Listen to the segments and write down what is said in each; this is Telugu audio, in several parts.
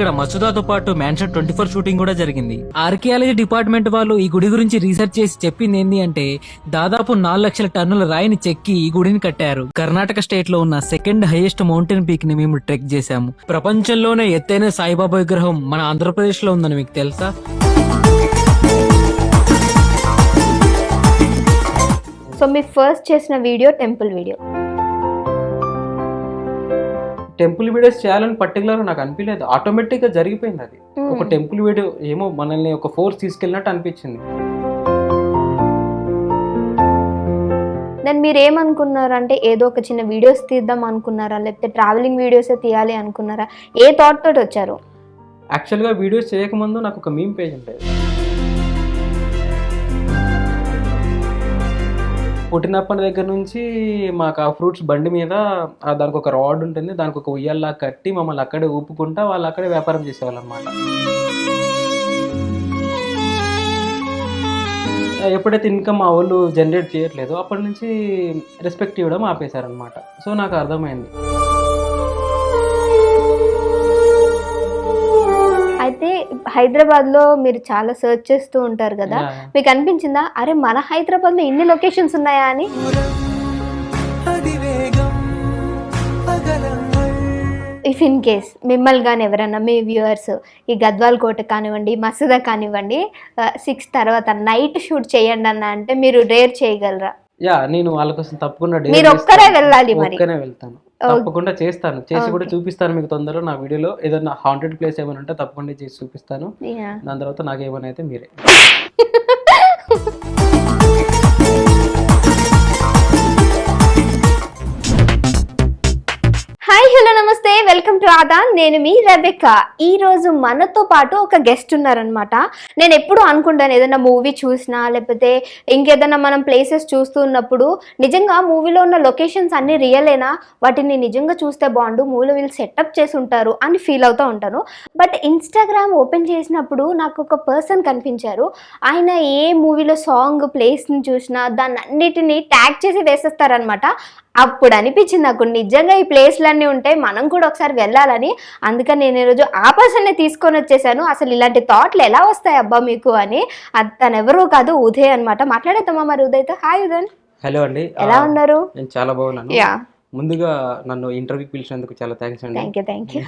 ఇక్కడ మసూదాతో పాటు మ్యాన్షన్ ట్వంటీ ఫోర్ షూటింగ్ కూడా జరిగింది. ఆర్కియాలజీ డిపార్ట్మెంట్ వాళ్ళు ఈ గుడి గురించి రీసెర్చ్ చేసి చెప్పింది ఏంటి అంటే దాదాపు నాలుగు లక్షల టన్నుల రాయిని చెక్కి ఈ గుడిని కట్టారు. కర్ణాటక స్టేట్లో ఉన్న సెకండ్ హైయెస్ట్ మౌంటైన్ పీక్ని మేము ట్రెక్ చేశాము. ప్రపంచంలోనే ఎత్తైన సాయిబాబా విగ్రహం మన ఆంధ్రప్రదేశ్లో ఉందని మీకు తెలుసా? సో మీ ఫస్ట్ చేసిన video temple video temple videos చేయాలని పర్టికులర్ నాకు అనిపించలేదు ఆటోమేటిక్గా జరిగిపోయింది అది. ఒక టెంపుల్ వీడియో ఏమో మనల్ని ఒక ఫోర్స్ తీసుకెళ్ళినట్టు అనిపించింది. దెన్ మీరు ఏమనుకున్నారు అంటే ఏదో ఒక చిన్న వీడియోస్ తీద్దాం అనుకున్నారా? లేకపోతే ట్రావెలింగ్ వీడియోసే తీయాలి అనుకున్నారా? ఏ థాట్ తోటి వచ్చారు? యాక్చువల్గా వీడియోస్ చేయకముందు నాకు ఒక మీమ్ పేజ్ ఉండేది. పుట్టినప్పటి దగ్గర నుంచి మాకు ఆ ఫ్రూట్స్ బండి మీద దానికి ఒక రాడ్ ఉంటుంది దానికి ఒక ఉయ్యల్లా కట్టి మమ్మల్ని అక్కడే ఊపుకుంటా వాళ్ళు అక్కడే వ్యాపారం చేసేవాళ్ళు అనమాట ఎప్పుడైతే ఇన్కమ్ మా వాళ్ళు జనరేట్ చేయట్లేదు అప్పటి నుంచి రెస్పెక్ట్ ఇవ్వడం ఆపేశారనమాట సో నాకు అర్థమైంది. అయితే హైదరాబాద్లో మీరు చాలా సర్చ్ చేస్తూ ఉంటారు కదా. మీకు అనిపించిందా అరే మన హైదరాబాద్లో ఇన్ని లొకేషన్స్ ఉన్నాయా అని ఇఫ్ ఇన్ కేస్ మిమ్మల్ని కానీ ఎవరైనా మీ వ్యూవర్స్ ఈ గద్వాల్ కోట కానివ్వండి మసూదా కానివ్వండి సిక్స్ తర్వాత నైట్ షూట్ చేయండి అన్న అంటే మీరు రేర్ చేయగలరా యా నేను వాళ్ళ కోసం తప్పకుండా మీరు. ఒక్కరే వెళ్ళాలి మరి. వెళ్తాను తప్పకుండా చేస్తాను. చేసి కూడా చూపిస్తాను మీకు తొందరలో నా వీడియోలో. ఏదైనా హాంటెడ్ ప్లేస్ ఏమైనా ఉంటే తప్పకుండా చేసి చూపిస్తాను. దాని తర్వాత నాకు ఏమైనా అయితే మీరే. వెల్కమ్ టు ఆదా నేను మీ రెబెక్క. ఈ రోజు మనతో పాటు ఒక గెస్ట్ ఉన్నారనమాట నేను ఎప్పుడు అనుకుంటాను ఏదైనా మూవీ చూసినా లేకపోతే ఇంకేదైనా మనం ప్లేసెస్ చూస్తూ ఉన్నప్పుడు నిజంగా మూవీలో ఉన్న లొకేషన్స్ అన్ని రియలేనా వాటిని నిజంగా చూస్తే బాగుండు మూవీలో వీళ్ళు సెటప్ చేసి ఉంటారు అని ఫీల్ అవుతూ ఉంటాను. బట్ ఇన్స్టాగ్రామ్ ఓపెన్ చేసినప్పుడు నాకు ఒక పర్సన్ కనిపించారు. ఆయన ఏ మూవీలో సాంగ్ ప్లేస్ని చూసినా దాన్ని అన్నిటిని ట్యాగ్ చేసి వేసేస్తారనమాట అప్పుడు అనిపించింది నాకు. నిజంగా ఈ ప్లేస్లన్నీ ఉంటాయి మనం కూడా ఒకసారి వెళ్ళాలని. అందుకని నేను ఈరోజు ఆ పర్సన్ని తీసుకొని వచ్చేసాను. అసలు ఇలాంటి థాట్లు ఎలా వస్తాయి అబ్బా మీకు అని. అది తను ఎవరో కాదు ఉదయ్ అనమాట మాట్లాడేద్దామా మరి ఉదయ్తో? హాయ్ ఉదయ్. హలో అండి. ఎలా ఉన్నారు? నేను చాలా బాగున్నాను. యా ముందుగా నన్ను ఇంటర్వ్యూకి పిలిచినందుకు చాలా థ్యాంక్స్ అండి. Thank you thank you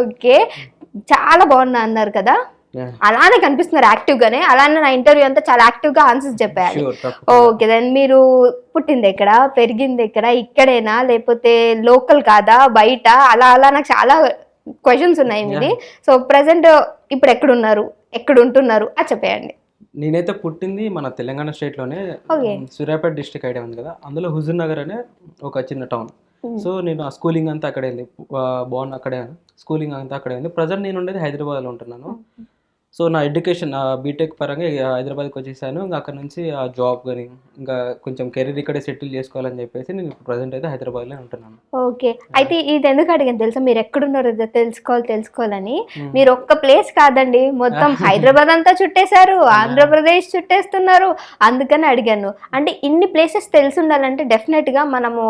okay చాలా బాగున్నా అన్నారు కదా. అలానే కనిపిస్తున్నారు యాక్టివ్ గానే అలానే నా ఇంటర్వ్యూ అంతా చాలా యాక్టివ్గా ఆన్సర్స్ చెప్పారు. ఓకే దెన్ మీరు పుట్టింది ఎక్కడ? పెరిగింది ఎక్కడ? ఇక్కడేనా? లేకపోతే లోకల్ కాదా? బయట? అలా అలా నాకు చాలా క్వశ్చన్స్ ఉన్నాయి మీది. సో ప్రజెంట్ ఇప్పుడు ఎక్కడున్నారు? ఎక్కడ ఉంటున్నారు అది చెప్పేయండి. నేనైతే పుట్టింది మన తెలంగాణ స్టేట్లోనే. సూర్యాపేట డిస్ట్రిక్ట్ ఐడియా ఉంది కదా? అందులో హుజూర్ నగర్ అనే ఒక చిన్న టౌన్. సో నేను ఆ స్కూలింగ్ అంతా అక్కడే ఉంది. బాగున్న అక్కడే స్కూలింగ్ అంతా అక్కడే ఉంది. ప్రజెంట్ నేను ఉండేది హైదరాబాద్లో ఉంటున్నాను. సో నా ఎడ్యుకేషన్ బీటెక్ పరంగా హైదరాబాద్కి వచ్చేసాను. ఇంకా అక్కడ నుంచి ఆ జాబ్ కానీ ఇంకా కొంచెం కెరీర్ ఇక్కడే సెటిల్ చేసుకోవాలని చెప్పేసి నేను ఇప్పుడు ప్రజెంట్ అయితే హైదరాబాద్లో ఉంటున్నాను. ఓకే. అయితే ఇది ఎందుకు అడిగాను తెలుసా? మీరు ఎక్కడున్నారో తెలుసుకోవాలి తెలుసుకోవాలని. మీరు ఒక్క ప్లేస్ కాదండి మొత్తం హైదరాబాద్ అంతా చుట్టేశారు ఆంధ్రప్రదేశ్ చుట్టేస్తున్నారు. అందుకని అడిగాను. అంటే ఇన్ని ప్లేసెస్ తెలిసి ఉండాలంటే డెఫినెట్గా మనము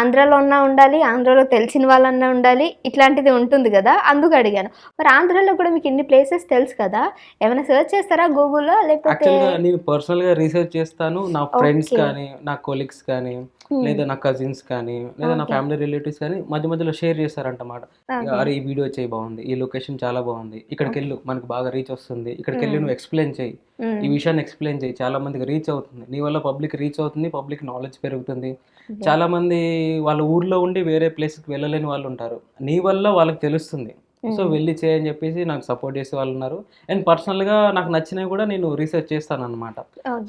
ఆంధ్రాలో ఉన్నా ఉండాలి ఆంధ్రాలో తెలిసిన వాళ్ళన్నా ఉండాలి ఇట్లాంటిది ఉంటుంది కదా అందుకు అడిగాను. మరి ఆంధ్రాలో కూడా మీకు ఇన్ని ప్లేసెస్ తెలుసు కదా? ఏమైనా సెర్చ్ చేస్తారా గూగుల్లో లేకపోతే నేను పర్సనల్గా రీసెర్చ్ చేస్తాను. నా ఫ్రెండ్స్. కానీ నా కొలీగ్స్ కానీ Hmm. లేదా నా కజిన్స్ కానీ లేదా నా. ఫ్యామిలీ రిలేటివ్స్ కానీ మధ్య మధ్యలో షేర్ చేస్తారంటమాట. అరే ఈ వీడియో చేయి బాగుంది. ఈ లొకేషన్ చాలా బాగుంది. ఇక్కడికి వెళ్ళు. మనకు బాగా రీచ్ వస్తుంది. ఇక్కడికి వెళ్ళి Hmm. నువ్వు ఎక్స్ప్లెయిన్ చేయి. Hmm. ఈ విషయాన్ని ఎక్స్ప్లెయిన్ చేయి. చాలా మందికి రీచ్ అవుతుంది. నీ వల్ల పబ్లిక్ రీచ్ అవుతుంది. పబ్లిక్ నాలెడ్జ్ పెరుగుతుంది. చాలా మంది వాళ్ళ ఊర్లో ఉండి వేరే ప్లేస్కి వెళ్ళలేని వాళ్ళు ఉంటారు. నీ వల్ల వాళ్ళకి తెలుస్తుంది. సో. వెళ్ళి చేయని చెప్పేసి నాకు సపోర్ట్ చేసే వాళ్ళు ఉన్నారు. అండ్ పర్సనల్గా నాకు నచ్చినవి కూడా నేను రీసెర్చ్ చేస్తాను అనమాట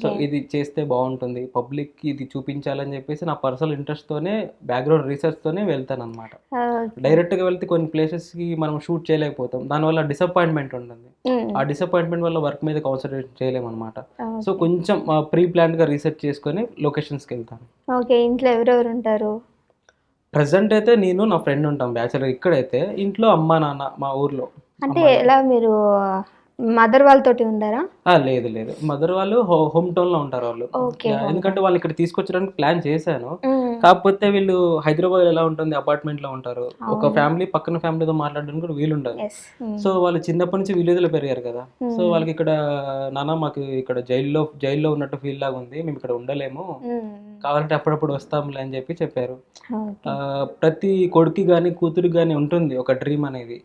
సో ఇది చేస్తే బాగుంటుంది. పబ్లిక్కి ఇది చూపించాలని చెప్పేసి నా పర్సనల్ ఇంట్రెస్ట్తోనే బ్యాక్గ్రౌండ్ రీసెర్చ్తోనే వెళ్తాను అనమాట డైరెక్ట్గా వెళ్తే కొన్ని ప్లేసెస్కి మనం షూట్ చేయలేకపోతాం. దానివల్ల డిసప్పాయింట్మెంట్ ఉంటుంది. ఆ డిసప్పాయింట్మెంట్ వల్ల వర్క్ మీద కాన్సన్ట్రేట్ చేయలేము అనమాట సో కొంచెం ప్రీ ప్లాన్డ్గా రీసెర్చ్ చేసుకొని లొకేషన్స్కి వెళ్తాను. ఓకే. ఇంట్లో ఎవరెవరు ఉంటారు? ప్రజెంట్ అయితే నేను నా ఫ్రెండ్ ఉంటాం బ్యాచులర్ ఇక్కడైతే ఇంట్లో అమ్మ నాన్న మా ఊర్లో. అంటే ఎలా మీరు మదర్ వాళ్ళతోటి ఉండారా? లేదు లేదు. మదర్ వాళ్ళు హోమ్ టౌన్లో ఉంటారు వాళ్ళు. ఎందుకంటే వాళ్ళు ఇక్కడ తీసుకొచ్చడానికి ప్లాన్ చేశాను. కాకపోతే వీళ్ళు హైదరాబాద్ ఎలా ఉంటుంది అపార్ట్మెంట్లో ఉంటారు. ఒక ఫ్యామిలీ పక్కన ఫ్యామిలీతో మాట్లాడడానికి కూడా వీలు ఉండదు. సో వాళ్ళు చిన్నప్పటి నుంచి విలేజ్లో పెరిగారు కదా. సో వాళ్ళకి ఇక్కడ నాన్న మాకు ఇక్కడ జైల్లో జైల్లో ఉన్నట్టు ఫీల్ లాగా ఉంది. మేము ఇక్కడ ఉండలేము. కావాలంటే అప్పుడప్పుడు వస్తాంలే అని చెప్పి చెప్పారు. ప్రతి కొడుకు గాని కూతురికి గాని ఉంటుంది ఒక డ్రీమ్ అనేది.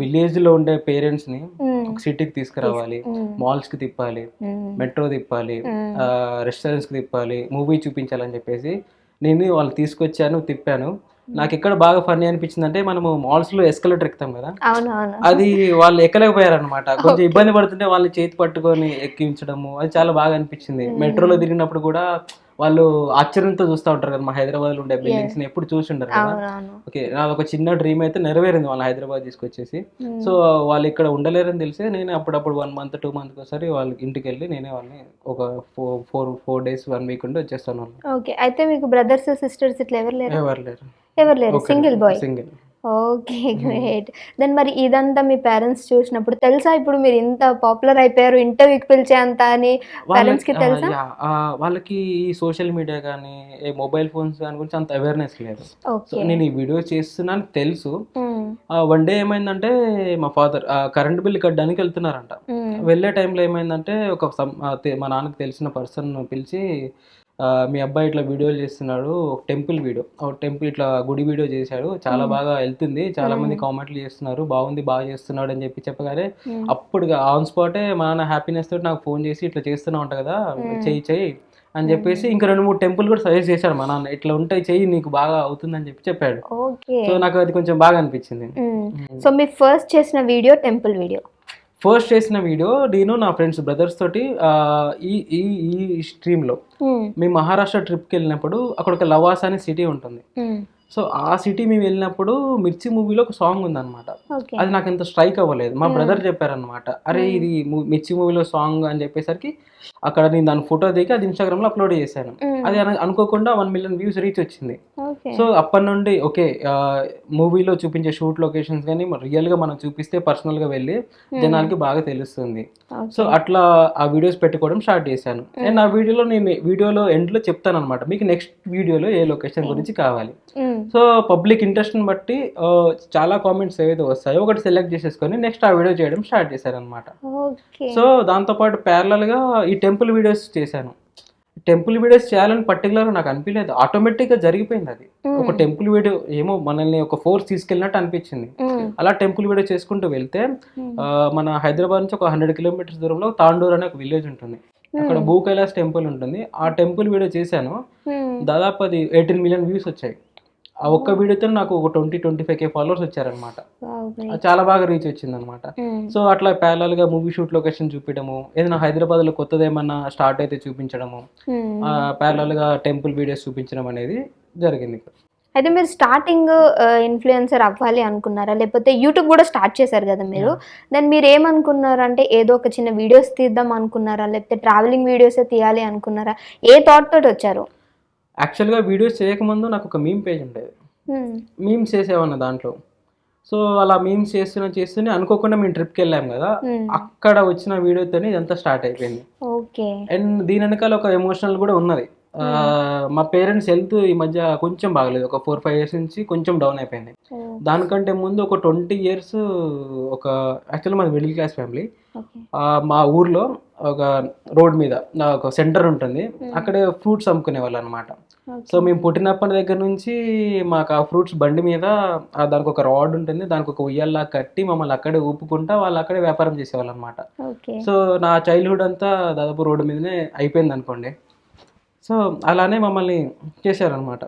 విలేజ్లో ఉండే పేరెంట్స్ని ఒక సిటీకి తీసుకురావాలి మాల్స్కి తిప్పాలి మెట్రో తిప్పాలి రెస్టారెంట్స్కి తిప్పాలి మూవీ చూపించాలని చెప్పేసి నేను వాళ్ళు తీసుకొచ్చాను తిప్పాను. నాకు ఎక్కడ బాగా ఫన్నీ అనిపించింది అంటే మనము మాల్స్లో ఎస్కలేటర్ ఎక్కుతాం కదా? అది వాళ్ళు ఎక్కలేకపోయారు అనమాట కొంచెం ఇబ్బంది పడుతుంటే వాళ్ళని చేతి పట్టుకొని ఎక్కించడము అది చాలా బాగా అనిపించింది. మెట్రోలో తిరిగినప్పుడు కూడా వాళ్ళు ఆశ్చర్యంతో చూస్తూ ఉంటారు కదా మా హైదరాబాద్లో ఉండే బిల్డింగ్స్ని ఎప్పుడు చూసి ఉంటారు కదా ఓకే నాది ఒక చిన్న డ్రీమ్ అయితే నెరవేరింది వాళ్ళ హైదరాబాద్ తీసుకొచ్చేసి. సో వాళ్ళు ఇక్కడ ఉండలేరని తెలిసి నేను అప్పుడప్పుడు వన్ మంత్ టూ మంత్ ఒకసారి వాళ్ళకి ఇంటికి వెళ్ళి నేనే వాళ్ళని ఒక four four four days one week ఉండి వచ్చేస్తాను వాళ్ళు ఓకే అయితే మీకు బ్రదర్స్ సిస్టర్స్ ఇట్లా ఎవరు లేరు? ఎవరు లేరు. ఎవరు లేరు? Single boy single okay great. Then మరి ఇదంతా మీ పేరెంట్స్ చూసినప్పుడు తెలుసా? ఇప్పుడు మీరు ఇంత పాపులర్ అయిపోయారు ఇంటర్వ్యూకి పిలిచే అంత అని పేరెంట్స్కి తెలుసా? వాళ్ళకి ఈ సోషల్ మీడియా కానీ మొబైల్ ఫోన్స్ దాని గురించి అంత అవేర్నెస్ లేదు. సో నేను ఈ వీడియో చేస్తున్నాను తెలుసు. వన్ డే ఏమైందంటే మా ఫాదర్ కరెంట్ బిల్ కట్టడానికి వెళ్తున్నారంట. వెళ్ళే టైంలో ఏమైందంటే ఒక మా నాన్నకి తెలిసిన పర్సన్ పిలిచి మీ అబ్బాయి ఇట్లా వీడియోలు చేస్తున్నాడు ఒక టెంపుల్ వీడియో ఒక టెంపుల్ ఇట్లా గుడి వీడియో చేశాడు. చాలా బాగా వెళ్తుంది. చాలా మంది కామెంట్లు చేస్తున్నారు. బాగుంది బాగా చేస్తున్నాడు అని చెప్పి చెప్పగానే అప్పుడు ఆన్ స్పాటే మా నాన్న హ్యాపీనెస్ తోటి నాకు ఫోన్ చేసి ఇట్లా చేస్తూనే ఉంటా కదా చెయ్యి చెయ్యి అని చెప్పేసి ఇంకా రెండు మూడు టెంపుల్ కూడా సజెస్ట్ చేశాడు మా నాన్న. ఇట్లా ఉంటాయి చెయ్యి నీకు బాగా అవుతుందని చెప్పి చెప్పాడు. సో నాకు అది కొంచెం బాగా అనిపించింది. సో మీ ఫస్ట్ చేసిన వీడియో టెంపుల్ వీడియో? ఫస్ట్ చేసిన వీడియో నేను నా ఫ్రెండ్స్ బ్రదర్స్ తోటి ఈ ఈ ఈ స్ట్రీమ్లో మేము మహారాష్ట్ర ట్రిప్కి వెళ్ళినప్పుడు అక్కడ ఒక లవాసా అనే సిటీ ఉంటుంది. సో ఆ సిటీ మేము వెళ్ళినప్పుడు మిర్చి మూవీలో ఒక సాంగ్ ఉందన్నమాట. అది నాకు ఎంత స్ట్రైక్ అవ్వలేదు. మా బ్రదర్ చెప్పారనమాట అరే ఇది ము- మిర్చి మూవీలో సాంగ్ అని చెప్పేసరికి అక్కడ నేను దాని ఫోటో దిగి అది ఇన్స్టాగ్రామ్లో అప్లోడ్ చేశాను. అది అన- అనుకోకుండా వన్ మిలియన్ వ్యూస్ రీచ్ వచ్చింది. సో అప్పటి నుండి ఓకే మూవీలో చూపించే షూట్ లొకేషన్స్ కానీ రియల్గా మనం చూపిస్తే పర్సనల్గా వెళ్ళి జనాలకి బాగా తెలుస్తుంది. సో అట్లా ఆ వీడియోస్ పెట్టుకోవడం స్టార్ట్ చేశాను. అండ్ ఆ వీడియోలో నేను వీడియోలో ఎండ్లో చెప్తాను అనమాట మీకు నెక్స్ట్ వీడియోలో ఏ లొకేషన్ గురించి కావాలి. సో పబ్లిక్ ఇంట్రెస్ట్ని బట్టి చాలా కామెంట్స్ ఏవైతే వస్తాయో ఒకటి సెలెక్ట్ చేసేసుకొని నెక్స్ట్ ఆ వీడియో చేయడం స్టార్ట్ చేశారనమాట సో దాంతోపాటు ప్యారలల్గా ఈ టెంపుల్ వీడియోస్ చేశాను. టెంపుల్ వీడియోస్ చేయాలని పర్టికులర్ నాకు అనిపించలేదు. ఆటోమేటిక్గా జరిగిపోయింది అది. ఒక టెంపుల్ వీడియో ఏమో మనల్ని ఒక ఫోర్స్ తీసుకెళ్ళినట్టు అనిపించింది. అలా టెంపుల్ వీడియో చేసుకుంటూ వెళ్తే మన హైదరాబాద్ నుంచి ఒక హండ్రెడ్ కిలోమీటర్స్ దూరంలో తాండూర్ అనే ఒక విలేజ్ ఉంటుంది. అక్కడ భూ కైలాస్ టెంపుల్ ఉంటుంది. ఆ టెంపుల్ వీడియో చేశాను. దాదాపు అది ఎయిటీన్ మిలియన్ వ్యూస్ వచ్చాయి. ఆ ఒక్క వీడియోతో నాకు ఒక twenty twenty five K followers వచ్చారనమాట చాలా బాగా రీచ్ వచ్చింది అనమాట సో అట్లా parallel గా మూవీ షూట్ లొకేషన్ చూపించడము ఏదైనా హైదరాబాద్లో కొత్తది ఏమన్నా స్టార్ట్ అయితే చూపించడము ప్యారలల్గా టెంపుల్ వీడియోస్ చూపించడం అనేది జరిగింది అయితే మీరు స్టార్టింగ్ ఇన్ఫ్లుయెన్సర్ అవ్వాలి అనుకున్నారా? లేకపోతే యూట్యూబ్ కూడా స్టార్ట్ చేశారు కదా మీరు? దాన్ని మీరు ఏమనుకున్నారు అంటే ఏదో ఒక చిన్న వీడియోస్ తీద్దాం అనుకున్నారా? లేకపోతే ట్రావెలింగ్ వీడియోసే తీయాలి అనుకున్నారా? ఏ థాట్ తోటి వచ్చారు? యాక్చువల్గా వీడియోస్ చేయకముందు నాకు ఒక మీమ్ పేజ్ ఉండేది మీమ్స్ చేసేవన్న దాంట్లో. సో అలా మీమ్స్ చేస్తున్నా చేస్తూనే అనుకోకుండా మేము ట్రిప్కి వెళ్ళాం కదా అక్కడ వచ్చిన వీడియోతోనే ఇదంతా స్టార్ట్ అయిపోయింది. ఓకే. అండ్ దీని వెనకాల ఒక ఎమోషనల్ కూడా ఉన్నది. ఆ, మా పేరెంట్స్ హెల్త్ ఈ మధ్య కొంచెం బాగలేదు. ఒక ఫోర్ ఫైవ్ ఇయర్స్ నుంచి కొంచెం డౌన్ అయిపోయింది. దానికంటే ముందు ఒక ట్వంటీ ఇయర్స్ ఒక యాక్చువల్లీ మాది మిడిల్ క్లాస్ ఫ్యామిలీ మా ఊర్లో ఒక రోడ్ మీద ఒక సెంటర్ ఉంటుంది. అక్కడే ఫ్రూట్స్ అమ్ముకునే వాళ్ళు అనమాట సో మేము పుట్టినప్పటి దగ్గర నుంచి మాకు ఆ ఫ్రూట్స్ బండి మీద దానికి ఒక రాడ్ ఉంటుంది. దానికి ఒక ఉయ్యాల్లా కట్టి మమ్మల్ని అక్కడే ఊపుకుంటా వాళ్ళు అక్కడే వ్యాపారం చేసేవాళ్ళు అనమాట సో నా చైల్డ్హుడ్ అంతా దాదాపు రోడ్డు మీదనే అయిపోయింది అనుకోండి. సో అలానే మమ్మల్ని చేశారనమాట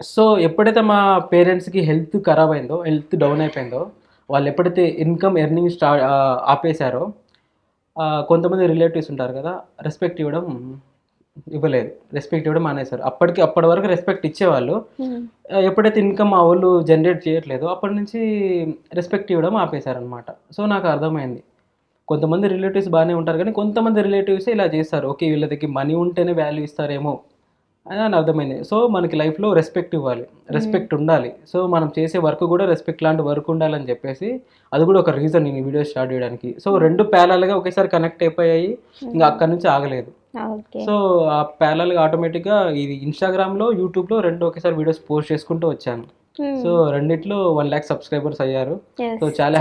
సో ఎప్పుడైతే మా పేరెంట్స్కి హెల్త్ ఖరాబ్ అయిందో హెల్త్ డౌన్ అయిపోయిందో వాళ్ళు ఎప్పుడైతే ఇన్కమ్ ఎర్నింగ్ స్టార్ట్ ఆపేశారో కొంతమంది రిలేటివ్స్ ఉంటారు కదా రెస్పెక్ట్ ఇవ్వడం ఇవ్వలేదు. రెస్పెక్ట్ ఇవ్వడం మానేశారు. అప్పటికి అప్పటి వరకు రెస్పెక్ట్ ఇచ్చేవాళ్ళు. ఆ, ఎప్పుడైతే ఇన్కమ్ మా వాళ్ళు జనరేట్ చేయట్లేదో అప్పటి నుంచి రెస్పెక్ట్ ఇవ్వడం ఆపేశారనమాట సో నాకు అర్థమైంది. కొంతమంది రిలేటివ్స్ బాగానే ఉంటారు కానీ కొంతమంది రిలేటివ్స్ ఇలా చేస్తారు. ఓకే వీళ్ళ దగ్గర మనీ ఉంటేనే వాల్యూ ఇస్తారేమో. అని అని అర్థమైంది. సో మనకి లైఫ్లో రెస్పెక్ట్ ఇవ్వాలి. రెస్పెక్ట్ ఉండాలి. సో మనం చేసే వర్క్ కూడా రెస్పెక్ట్ లాంటి వర్క్ ఉండాలని చెప్పేసి అది కూడా ఒక రీజన్ నేను వీడియో స్టార్ట్ చేయడానికి. సో రెండు ప్యాలల్గా ఒకేసారి కనెక్ట్ అయిపోయాయి. ఇంకా అక్కడి నుంచి ఆగలేదు. ఓకే సో ఆ ప్యారల్గా ఆటోమేటిక్గా ఇది ఇన్స్టాగ్రామ్లో యూట్యూబ్లో రెండు ఒకేసారి వీడియోస్ పోస్ట్ చేసుకుంటూ వచ్చాను. సో రెండిట్లో వన్ ల్యాక్ సబ్స్క్రైబర్స్ అయ్యారు. సో చాలా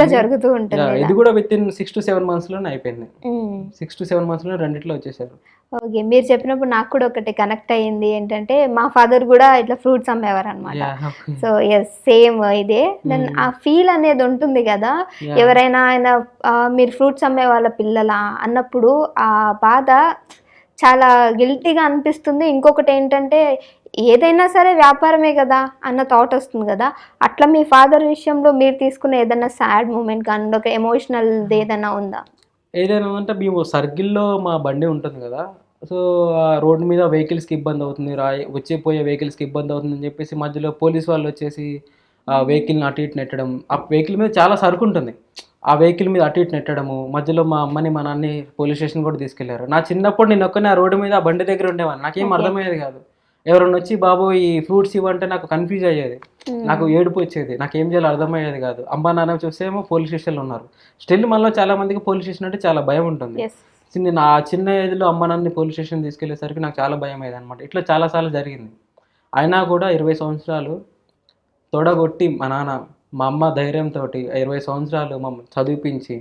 గా. జరుగుతూ ఉంటుంది ఇది కూడా with in six to seven మంత్స్లోనే అయిపోయింది. సిక్స్ టు సెవెన్ మంత్స్లో రెండిట్లో వచ్చేసారు. ఓకే మీరు చెప్పినప్పుడు నాకు కూడా ఒకటి కనెక్ట్ అయ్యింది. ఏంటంటే మా ఫాదర్ కూడా ఇట్లా ఫ్రూట్స్ అమ్మేవారు అనమాట సో ఎస్ సేమ్ ఇదే. దెన్ ఆ ఫీల్ అనేది ఉంటుంది కదా. ఎవరైనా ఆయన మీరు ఫ్రూట్స్ అమ్మే వాళ్ళ పిల్లలా అన్నప్పుడు ఆ బాధ చాలా గిల్టీగా అనిపిస్తుంది. ఇంకొకటి ఏంటంటే ఏదైనా సరే వ్యాపారమే కదా అన్న థాట్ వస్తుంది కదా. అట్లా మీ ఫాదర్ విషయంలో మీరు తీసుకున్న ఏదైనా సాడ్ మూమెంట్ కానీ ఒక ఎమోషనల్ ఏదైనా ఉందా? ఏదైనా అంటే మేము సర్కిల్లో మా బండి ఉంటుంది కదా. సో ఆ రోడ్డు మీద వెహికల్స్కి ఇబ్బంది అవుతుంది రా వచ్చే పోయే వెహికల్స్కి ఇబ్బంది అవుతుంది అని చెప్పేసి మధ్యలో పోలీస్ వాళ్ళు వచ్చేసి ఆ వెహికల్ని అటు ఇటు నెట్టడం. ఆ వెహికల్ మీద చాలా సరుకు ఉంటుంది. ఆ వెహికల్ మీద అటు ఇటు నెట్టడము. మధ్యలో మా అమ్మని మా నాన్ని పోలీస్ స్టేషన్ కూడా తీసుకెళ్ళారు. నా చిన్నప్పుడు నేను ఒక్కనే ఆ రోడ్డు మీద ఆ బండి దగ్గర ఉండేవాడిని. నాకేం అర్థమయ్యేది కాదు. ఎవరన్నా వచ్చి బాబు ఈ ఫ్రూట్స్ ఇవ్వంటే నాకు కన్ఫ్యూజ్ అయ్యేది. నాకు ఏడుపు వచ్చేది. నాకు ఏం చేయాలో అర్థమయ్యేది కాదు. అమ్మ నాన్న చూసేమో పోలీస్ స్టేషన్లో ఉన్నారు. స్టిల్ మనలో చాలా మందికి పోలీస్ స్టేషన్ అంటే చాలా భయం ఉంటుంది. చిన్న నా చిన్న ఏజ్లో అమ్మ నాన్నని పోలీస్ స్టేషన్ తీసుకెళ్ళేసరికి నాకు చాలా భయం అయ్యేది అనమాట ఇట్లా చాలాసార్లు జరిగింది. అయినా కూడా ఇరవై సంవత్సరాలు తొడగొట్టి మా నాన్న మా అమ్మ ధైర్యంతో ఇరవై సంవత్సరాలు మమ్మల్ని చదివిపించి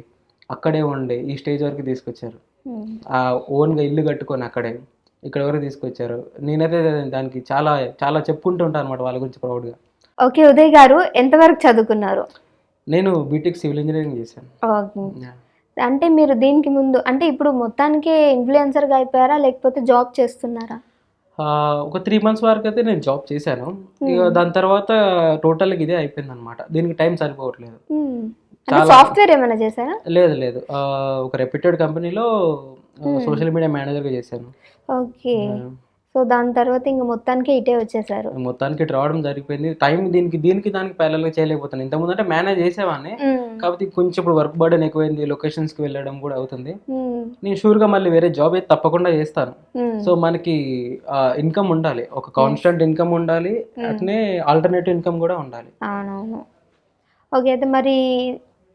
అక్కడే ఉండి ఈ స్టేజ్ వరకు తీసుకొచ్చారు. ఆ ఓన్గా ఇల్లు కట్టుకొని అక్కడే. ఇక్కడ వరకు తీసుకొచ్చారు? నేనైతే దానికి చాలా చాలా చెప్పుకుంటూ ఉంటాను అనమాట వాళ్ళ గురించి ప్రౌడ్గా ఓకే ఉదయ్ గారు ఎంతవరకు చదువుకున్నారు? నేను బీటెక్ సివిల్ ఇంజనీరింగ్ చేశాను. అంటే మీరు దీనికి ముందు అంటే ఇప్పుడు మొత్తానికి ఇన్ఫ్లుయెన్సర్గా అయిపోయారా? లేకపోతే జాబ్ చేస్తున్నారా? ఒక త్రీ మంత్స్ వరకు అయితే నేను జాబ్ చేశాను. ఇక దాని తర్వాత టోటల్గా ఇదే అయిపోయింది అనమాట దీనికి టైం సరిపోవట్లేదు. సాఫ్ట్వేర్ ఏమైనా చేశారా? లేదు లేదు. ఒక రెప్యూటెడ్ కంపెనీలో Hmm. సోషల్ మీడియా మేనేజర్గా చేశాను. ఓకే. సో దాని తర్వాత ఇంకా మొత్తానికి ఇటే వచ్చేసారు. మొత్తానికి ఇటు రావడం జరిగిపోయింది. టైం దీనికి దీనికి దానికి ప్యారల్గా చేయలేకపోతాను ఇంతకుముందు అంటే మేనేజ్ మ్మ్. కాకపోతే కొంచెం ఇప్పుడు వర్క్ బర్డెన్ ఎక్కువైంది. లొకేషన్స్కి వెళ్ళడం కూడా అవుతుంది. నేను షూర్గా మళ్ళీ వేరే జాబ్ అయితే తప్పకుండా చేస్తాను. సో మనకి ఇన్కమ్ ఉండాలి. ఒక కాన్స్టెంట్ ఇన్కమ్ ఉండాలి. అట్నే ఆల్టర్నేటివ్ ఇన్కమ్ కూడా ఉండాలి. ఓకే. అయితే మరి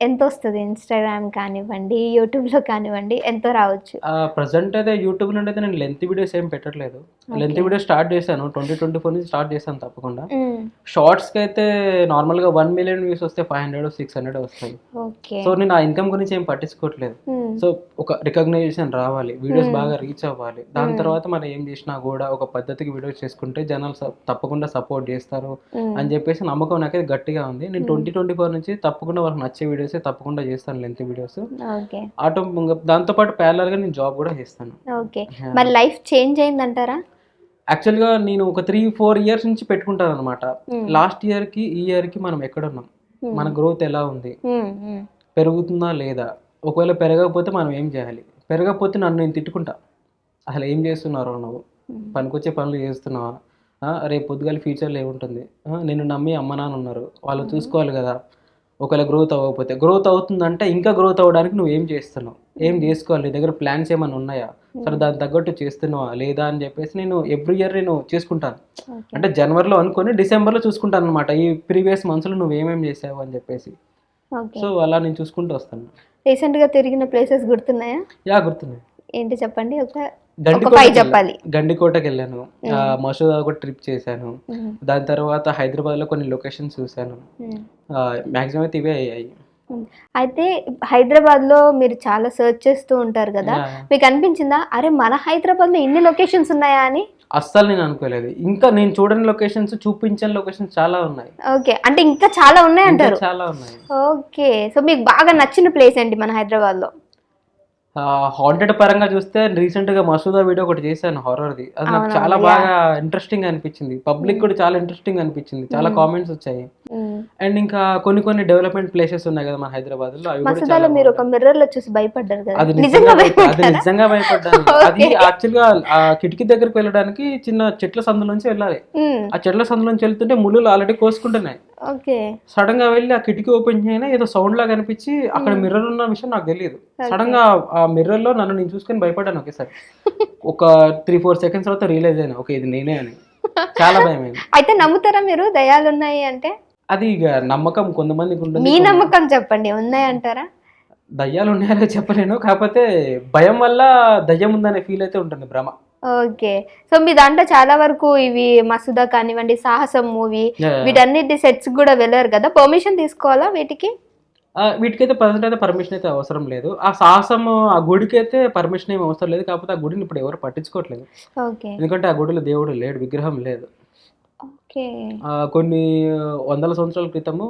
ఎంత వస్తుంది ఇన్స్టాగ్రామ్ కానివ్వండి యూట్యూబ్లో కానివ్వండి ఎంతో రావచ్చు? ప్రజెంట్ అయితే యూట్యూబ్ నుండి అయితే నేను లెంత్ వీడియోస్ ఏం పెట్టట్లేదు. లెంత్ వీడియో స్టార్ట్ చేశాను. ట్వంటీ ట్వంటీ ఫోర్ నుంచి స్టార్ట్ చేశాను తప్పకుండా. మ్మ్. షార్ట్స్కి అయితే నార్మల్గా వన్ మిలియన్ వ్యూస్ వస్తే ఫైవ్ హండ్రెడ్ సిక్స్ హండ్రెడ్ వస్తాయి. సో నేను ఆ ఇన్కమ్ గురించి ఏం పట్టించుకోవట్లేదు. సో ఒక రికగ్నైజేషన్ రావాలి. వీడియోస్ బాగా రీచ్ అవ్వాలి. దాని తర్వాత మనం ఏం చేసినా కూడా ఒక పద్ధతికి వీడియోస్ చేసుకుంటే జనాలు తప్పకుండా సపోర్ట్ చేస్తారు. అని చెప్పేసి నమ్మకం నాకైతే గట్టిగా ఉంది. నేను ట్వంటీ ట్వంటీ ఫోర్ నుంచి తప్పకుండా వాళ్ళకి నచ్చే వీడియోస్ తప్పకుండా చేస్తాను లెంత్ వీడియోస్ ఓకే. ఆటో దాంతో పాటు ప్యారలర్గా నేను జాబ్ కూడా చేస్తాను. ఓకే. మరి లైఫ్ చేంజ్ అయిందంటారా? యాక్చువల్గా నేను ఒక త్రీ ఫోర్ ఇయర్స్ నుంచి పెట్టుకుంటాను అనమాట Hmm. లాస్ట్ ఇయర్కి ఈ ఇయర్కి మనం ఎక్కడున్నాం Hmm. మన గ్రోత్ ఎలా ఉంది? మ్మ్. మ్మ్. పెరుగుతుందా లేదా? ఒకవేళ పెరగకపోతే మనం ఏం చేయాలి? పెరగకపోతే నన్ను నేను తిట్టుకుంటా. అసలు ఏం చేస్తున్నారో నువ్వు? Hmm. పనికొచ్చే పనులు చేస్తున్నావా? రేపు పొద్దుగాల ఫ్యూచర్లో ఏముంటుంది? ఆ, నిన్ను నమ్మి అమ్మ నాన్న ఉన్నారు. వాళ్ళు చూసుకోవాలి కదా. ఒకవేళ గ్రోత్ అవ్వకపోతే. గ్రోత్ అవుతుందంటే ఇంకా గ్రోత్ అవ్వడానికి నువ్వు ఏం చేస్తున్నావు? ఏం చేసుకోవాలి? నీ దగ్గర ప్లాన్స్ ఏమైనా ఉన్నాయా? సరే దాని తగ్గట్టు చేస్తున్నావా? లేదా అని చెప్పేసి నేను ఎవ్రీ ఇయర్ నేను చేసుకుంటాను. అంటే జనవరిలో అనుకొని డిసెంబర్లో చూసుకుంటాను అనమాట ఈ ప్రీవియస్ మంత్స్లో నువ్వు ఏమేమి చేసావు అని చెప్పేసి. సో అలా నేను చూసుకుంటూ వస్తాను. రీసెంట్గా తిరిగిన ప్లేసెస్ గుర్తున్నాయా? యా గుర్తున్నాయి. ఏంటి చెప్పండి ఒక. చెప్పాలి. గండికోటకి వెళ్ళాను మసూదా ఒక ట్రిప్ చేశాను. దాని తర్వాత హైదరాబాద్లో కొన్ని లొకేషన్స్ చూశాను. మ్మ్. మ్యాక్సిమం అయితే ఇవే అయ్యాయి. అయితే హైదరాబాద్లో మీరు చాలా సెర్చ్ చేస్తూ ఉంటారు కదా. మీకు అనిపించిందా? అరే మన హైదరాబాద్లో ఇన్ని లొకేషన్స్ ఉన్నాయా అని? అస్సలు నేను అనుకోలేదు. ఇంకా నేను చూడని లొకేషన్స్ చూపించని లొకేషన్స్ చాలా ఉన్నాయి. ఓకే. అంటే ఇంకా చాలా ఉన్నాయి అంటారు చాలా ఉన్నాయి. ఓకే. సో మీకు బాగా నచ్చిన ప్లేస్ ఏంటి మన హైదరాబాద్లో? హాంటెడ్ పరంగా చూస్తే రీసెంట్గా మసూదా వీడియో ఒకటి చేశాను హారర్ది అది నాకు చాలా. బాగా ఇంట్రెస్టింగ్ అనిపించింది. పబ్లిక్ కూడా చాలా ఇంట్రెస్టింగ్ అనిపించింది. చాలా కామెంట్స్ వచ్చాయి. మ్మ్. అండ్ ఇంకా కొన్ని కొన్ని డెవలప్మెంట్ ప్లేసెస్ ఉన్నాయి కదా మన హైదరాబాద్లో మసూదాలో మీరు ఒక. మిర్రర్లో చూసి భయపడ్డారు కదా? అది నిజంగా భయపడ్డాను. అది. యాక్చువల్గా ఆ కిటికీ దగ్గరికి వెళ్ళడానికి చిన్న చెట్ల సందుల నుంచి వెళ్ళాలి. ఆ చెట్ల సందుల నుంచి వెళ్తుంటే ముళ్ళు ఆల్రెడీ కోసుకుంటున్నాయి. ఓకే. సడన్గా వెళ్ళి ఆ కిటికీ ఓపెన్ చేయగానే ఏదో సౌండ్ లాగా అనిపించి అక్కడ మిర్రర్ ఉన్న విషయం నాకు తెలియదు. సడన్గా ఆ మిర్రర్లో నన్ను నేను చూసుకొని భయపడ్డాను ఒకేసారి. ఒక త్రీ ఫోర్ సెకండ్స్ తర్వాత రియలైజ్ అయినా ఓకే ఇది నేనే అని. చాలా భయం అయితే నమ్ముతారా మీరు? దయాలు ఉన్నాయి అంటే? అది ఇక నమ్మకం కొంతమందికి ఉంటుంది మీ నమ్మకం చెప్పండి ఉన్నాయి అంటారా దయ్యాలు ఉన్నాయో చెప్పలేను కాకపోతే భయం వల్ల దయ్యం ఉందనే ఫీల్ అయితే ఉంటుంది భ్రమ. ఓకే. సో మీ దాంట్లో చాలా వరకు ఇవి మసూదా కానివ్వండి సాహసం మూవీ వీటన్నిటి సెట్స్ కూడా వెళ్ళారు కదా పర్మిషన్ తీసుకోవాలా వీటికి? ఆ, వీటికైతే ప్రజెంట్ అయితే పర్మిషన్ అయితే అవసరం లేదు. ఆ సాహసం ఆ గుడికి అయితే పర్మిషన్ ఏమి అవసరం లేదు కాకపోతే ఆ గుడిని ఇప్పుడు ఎవరు పట్టించుకోవట్లేదు. ఎందుకంటే ఆ గుడిలో దేవుడు లేడు విగ్రహం లేదు. కొన్ని వందల సంవత్సరాల క్రితము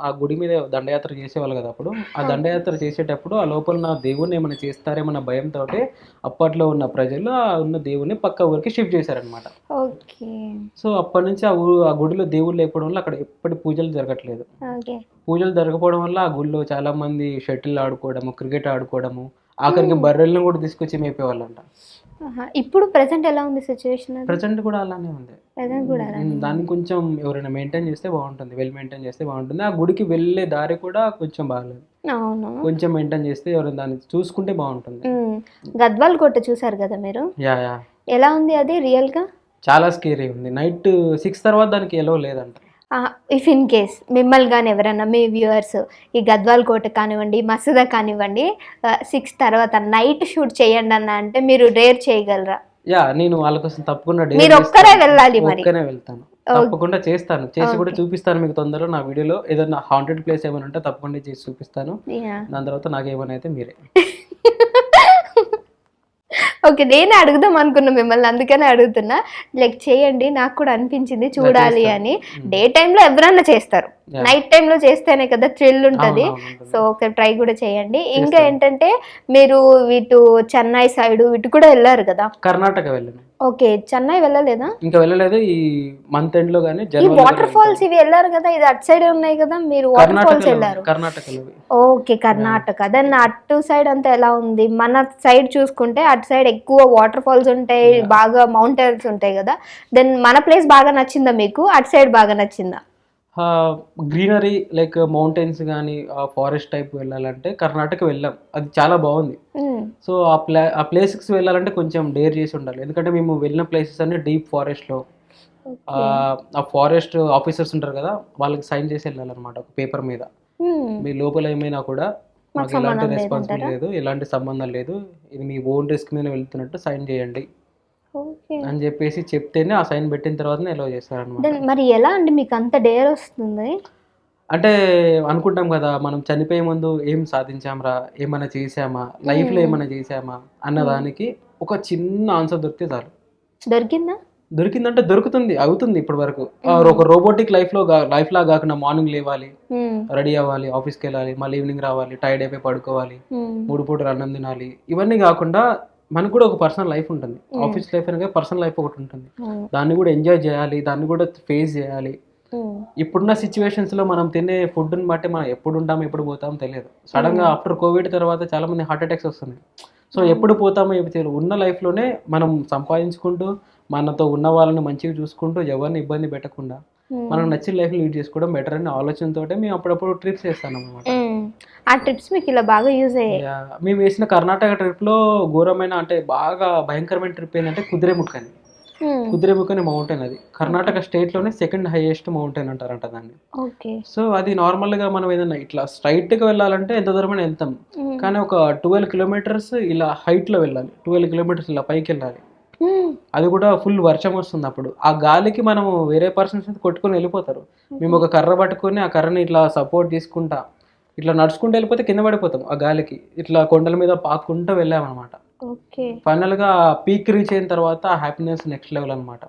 ఆ గుడి మీద దండయాత్ర చేసేవాళ్ళు కదా అప్పుడు. ఆ దండయాత్ర చేసేటప్పుడు ఆ లోపల ఉన్న దేవుని ఏమైనా చేస్తారేమన్న భయంతో అప్పట్లో ఉన్న ప్రజలు ఆ ఉన్న దేవుని పక్క ఊరికి షిఫ్ట్ చేశారనమాట సో అప్పటి నుంచి ఆ ఊరు ఆ గుడిలో దేవుడు లేకపోవడం వల్ల అక్కడ ఎప్పటి పూజలు జరగట్లేదు. పూజలు జరగకపోవడం వల్ల ఆ గుడిలో చాలా మంది షటిల్ ఆడుకోవడము క్రికెట్ ఆడుకోవడము ఆఖరికి బర్రెలను కూడా తీసుకొచ్చి మేపేవాళ్ళంట. ఇప్పుడు ప్రెసెంట్ ఎలా ఉంది సిచ్యువేషన్ ప్రజెంట్ కూడా అలానే ఉంది. ప్రెసెంట్ కూడా దాన్ని కొంచెం ఎవరైనా మెయింటైన్ చేస్తే బాగుంటుంది వెల్ మెయింటైన్ చేస్తే బాగుంటుంది. ఆ గుడికి వెళ్ళే దారి కూడా కొంచెం బాగాలేదు. అవును? కొంచెం మెయింటైన్ చేస్తే ఎవరైనా దాన్ని చూసుకుంటే బాగుంటుంది. గద్వాల్ కోట చూసారు కదా మీరు? Yeah yeah. ఎలా ఉంది అది? రియల్గా? చాలా స్కేరీ ఉంది. నైట్ సిక్స్ తర్వాత దానికి ఎలో లేదంట. ఇఫ్ ఇన్ కేస్ మిమ్మల్ని కానీ ఎవరైనా మీ వ్యూవర్స్ ఈ గద్వాల్ కోట కానివ్వండి మసూదా కానివ్వండి సిక్స్ తర్వాత నైట్ షూట్ చేయండి అన్న అంటే మీరు రేర్ చేయగలరా? యా నేను వాళ్ళ కోసం తప్పకుండా మీరు ఒక్కరే. వెళ్ళాలి మరి. ఒక్కనే వెళ్తాను. తప్పకుండా చేస్తాను. చేసి కూడా చూపిస్తాను మీకు తొందరలో నా వీడియోలో. ఏదైనా హాంటెడ్ ప్లేస్ ఏమైనా ఉంటే తప్పకుండా చేసి చూపిస్తాను. దాని తర్వాత నాకేమైనా అయితే మీరే. ఓకే నేను అడుగుదాం అనుకున్నా మిమ్మల్ని అందుకనే అడుగుతున్నా. లైక్ చేయండి నాకు కూడా అనిపించింది చూడాలి అని. డే లో ఎవరన్నా చేస్తారు. నైట్ టైంలో చేస్తేనే కదా థ్రిల్ ఉంటది. సో ఒక ట్రై కూడా చేయండి. ఇంకా ఏంటంటే మీరు ఇటు చెన్నై సైడ్ ఇటు కూడా వెళ్ళారు కదా? కర్ణాటక వెళ్ళాను. ఓకే చెన్నై వెళ్ళలేదా? ఇంకా వెళ్ళలేదు ఈ మంత్ ఎండ్లో కానీ ఈ వాటర్ ఫాల్స్ ఇవి వెళ్ళారు కదా ఇది అటు సైడ్ ఉన్నాయి కదా మీరు వాటర్ ఫాల్స్ వెళ్ళారు. కర్ణాటకలో ఓకే కర్ణాటక. దెన్ అటు సైడ్ అంతా ఎలా ఉంది? మన సైడ్ చూసుకుంటే అటు సైడ్ ఎక్కువ వాటర్ ఫాల్స్ ఉంటాయి బాగా మౌంటైన్స్ ఉంటాయి కదా. దెన్ మన ప్లేస్ బాగా నచ్చిందా మీకు? అటు సైడ్ బాగా నచ్చిందా? గ్రీనరీ లైక్ మౌంటైన్స్ కానీ ఫారెస్ట్ టైప్ వెళ్ళాలంటే కర్ణాటక వెళ్ళాం. అది చాలా బాగుంది. సో ఆ ప్లా ఆ ప్లేసెస్ వెళ్ళాలంటే కొంచెం డేర్ చేసి ఉండాలి. ఎందుకంటే మేము వెళ్ళిన ప్లేసెస్ అన్ని డీప్ ఫారెస్ట్లో. ఆ ఫారెస్ట్ ఆఫీసర్స్ ఉంటారు కదా వాళ్ళకి సైన్ చేసి వెళ్ళాలన్నమాట ఒక పేపర్ మీద. మీ లోపల ఏమైనా కూడా మాకు ఎలాంటి రెస్పాన్సిబిలిటీ లేదు ఎలాంటి సంబంధం లేదు. ఇది మీ ఓన్ రిస్క్ మీద వెళ్తున్నట్టు సైన్ చేయండి. అని చెప్పేసి చెప్తేనే ఆ సైన్ పెట్టిన తర్వాతనే ఎలో చేస్తారనమాట మరి ఎలా అండి మీకు అంత డేర్ వస్తుంది? అంటే అనుకుంటాం కదా మనం చనిపోయే ముందు ఏం సాధించామరా ఏమైనా చేసామా లైఫ్లో ఏమైనా చేసామా అన్న దానికి ఒక చిన్న ఆన్సర్ దొరికితే చాలు. దొరికిందా? దొరికిందంటే దొరుకుతుంది అవుతుంది ఇప్పటి వరకు. ఒక రోబోటిక్ లైఫ్లో లైఫ్ లా కాకుండా మార్నింగ్ లేవాలి. రెడీ అవ్వాలి ఆఫీస్కి వెళ్ళాలి మళ్ళీ ఈవినింగ్ రావాలి టైర్డ్ అయిపోయి పడుకోవాలి. మూడు పూటలు అన్నం తినాలి ఇవన్నీ కాకుండా మనకు కూడా ఒక పర్సనల్ లైఫ్ ఉంటుంది. ఆఫీస్ లైఫ్ అనగా పర్సనల్ లైఫ్ ఒకటి ఉంటుంది. అవును. దాన్ని కూడా ఎంజాయ్ చేయాలి దాన్ని కూడా ఫేస్ చేయాలి. మ్మ్. ఇప్పుడున్న సిచ్యువేషన్స్లో మనం తినే ఫుడ్ని బట్టి మనం ఎప్పుడు ఉంటాం ఎప్పుడు పోతాం తెలియదు. సడన్గా ఆఫ్టర్ కోవిడ్ తర్వాత చాలా మంది హార్ట్ అటాక్స్ వస్తున్నాయి. సో ఎప్పుడు పోతామో ఎప్పుడు తెలియదు. ఉన్న life లోనే మనం సంపాదించుకుంటూ మనతో ఉన్న వాళ్ళని మంచిగా చూసుకుంటూ ఎవరిని ఇబ్బంది పెట్టకుండా. మనకు నచ్చిన లైఫ్ లీడ్ చేసుకోవడం బెటర్ అనే ఆలోచనతోటే మేము అప్పుడప్పుడు ట్రిప్స్ చేస్తాం అనమాట. ఆ ట్రిప్స్ మీకు ఇలా బాగా యూజ్ అయ్యాయి. మేము వేసిన కర్ణాటక ట్రిప్లో ఘోరమైన అంటే బాగా భయంకరమైన ట్రిప్ ఏంటంటే కుదిరేముఖ్ అని. కుదిరేముఖ్ అనే మౌంటైన్ అది. కర్ణాటక స్టేట్లోనే సెకండ్ హైయెస్ట్ మౌంటైన్ అంటారంట దాన్ని. ఓకే. సో అది నార్మల్గా మనం ఏదైనా ఇట్లా స్ట్రైట్గా వెళ్ళాలంటే ఎంత దూరమైనా వెళ్తాం. కానీ ఒక ట్వెల్వ్ కిలోమీటర్స్ ఇలా హైట్లో వెళ్ళాలి. ట్వెల్వ్ కిలోమీటర్స్ ఇలా పైకి వెళ్ళాలి. అది కూడా ఫుల్ వర్షం వస్తుంది అప్పుడు. ఆ గాలికి మనము వేరే పర్సన్స్ కొట్టుకొని వెళ్ళిపోతారు. మేము ఒక కర్ర పట్టుకొని ఆ కర్రని ఇట్లా సపోర్ట్ తీసుకుంటా ఇట్లా నడుచుకుంటూ వెళ్ళిపోతే కింద పడిపోతాం ఆ గాలికి. ఇట్లా కొండల మీద పాక్కుంటూ వెళ్ళామన్నమాట. ఫైనల్గా పీక్ రీచ్ అయిన తర్వాత హ్యాపీనెస్ నెక్స్ట్ లెవెల్ అన్నమాట.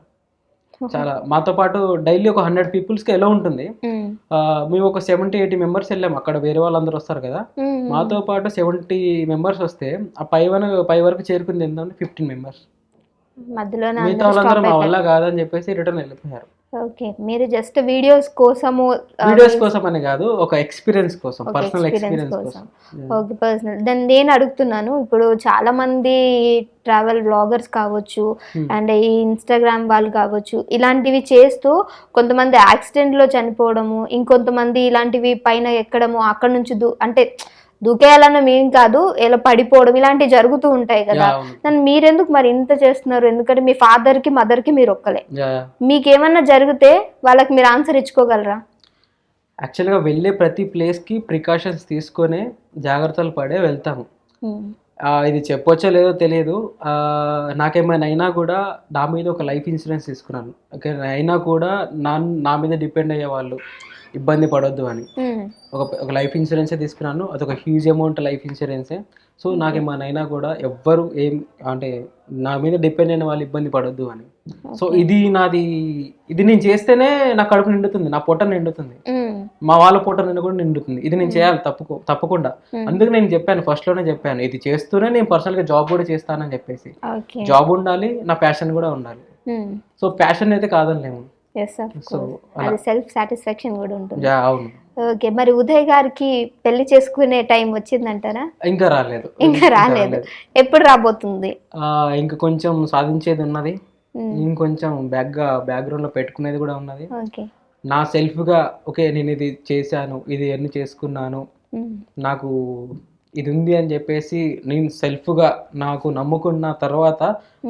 చాలా మాతో పాటు డైలీ ఒక హండ్రెడ్ పీపుల్స్కి ఎలా ఉంటుంది. మ్మ్. ఒక సెవెంటీ ఎయిటీ మెంబర్స్ వెళ్ళాము. అక్కడ వేరే వాళ్ళందరూ వస్తారు కదా. మాతో పాటు సెవెంటీ మెంబర్స్ వస్తే ఆ పై వన పై వరకు చేరుకుంది ఎంత ఫిఫ్టీన్ మెంబర్స్ మధ్యలోనే మిగతా వాళ్ళందరూ మా. వల్ల కాదని చెప్పేసి రిటర్న్ వెళ్ళిపోయారు ఓకే మీరు జస్ట్ వీడియోస్ కోసము వీడియోస్ కోసం అని కాదు ఒక ఎక్స్పీరియన్స్ కోసం పర్సనల్ ఎక్స్పీరియన్స్ కోసం. కోసం ఓకే పర్సనల్ దెన్ నేను అడుగుతున్నాను ఇప్పుడు చాలా మంది ట్రావెల్ బ్లాగర్స్ కావచ్చు Hmm. అండ్ ఈ ఇన్స్టాగ్రామ్ వాళ్ళు కావచ్చు ఇలాంటివి చేస్తూ కొంతమంది యాక్సిడెంట్లో చనిపోవడము ఇంకొంతమంది ఇలాంటివి పైన ఎక్కడము అక్కడ నుంచి అంటే దూకేయాలన్న మీన్ కాదు ఇలా పడిపోవడం ఇలాంటివి జరుగుతూ ఉంటాయి కదా. నన్ను మీరెందుకు మరి ఇంత చేస్తున్నారు? ఎందుకంటే మీ ఫాదర్కి మదర్కి మీరు ఒక్కలే. మీకేమన్నా జరిగితే వాళ్ళకి మీరు ఆన్సర్ ఇచ్చుకోగలరా? యాక్చువల్గా వెళ్ళే ప్రతి ప్లేస్కి ప్రికాషన్స్ తీసుకొనే జాగ్రత్తలు పడే వెళ్తాము. ఇది చెప్పొచ్చో లేదో తెలియదు. నాకేమైనా అయినా కూడా నా మీద ఒక లైఫ్ ఇన్సూరెన్స్ తీసుకున్నాను. ఓకే అయినా కూడా నా నా మీద డిపెండ్ అయ్యే వాళ్ళు ఇబ్బంది పడొద్దు అని. ఒక ఒక లైఫ్ ఇన్సూరెన్సే తీసుకున్నాను అదొక హ్యూజ్ అమౌంట్ లైఫ్ ఇన్సూరెన్సే సో నాకేమైనా అయినా కూడా ఎవ్వరు ఏం అంటే నా మీద డిపెండ్ అయిన వాళ్ళు ఇబ్బంది పడొద్దు అని. సో ఇది నాది ఇది నేను చేస్తేనే నా కడుపు నిండుతుంది నా పొట్ట నిండుతుంది. మా వాళ్ళ పూట నిండు కూడా నిండుతుంది. ఇది నేను చేయాలి తప్పుకో తప్పకుండా. అందుకు నేను చెప్పాను ఫస్ట్లోనే చెప్పాను ఇది చేస్తూనే నేను పర్సనల్గా జాబ్ కూడా చేస్తానని చెప్పేసి. జాబ్ ఉండాలి నా ప్యాషన్ కూడా ఉండాలి. సో ప్యాషన్ అయితే కాదనిలేము yes, of సో course. అలా. అది సెల్ఫ్ సాటిస్ఫాక్షన్ కూడా ఉంటుంది. అవును. ఓకే మరి ఉదయ్ గారికి పెళ్ళి చేసుకునే టైం వచ్చిందంటారా? ఇంకా రాలేదు. ఇంకా రాలేదు. ఎప్పుడు రాబోతుంది? ఇంకా కొంచెం సాధించేది ఉన్నది. ఉమ్, ఇంకొంచెం బ్యాక్గా బ్యాక్గ్రౌండ్లో పెట్టుకునేది కూడా ఉన్నది. నా సెల్ఫ్గా ఓకే నేను ఇది చేశాను ఇది ఎన్ని చేసుకున్నాను ఉమ్, నాకు ఇది ఉంది అని చెప్పేసి నేను సెల్ఫ్గా నాకు నమ్ముకున్న తర్వాత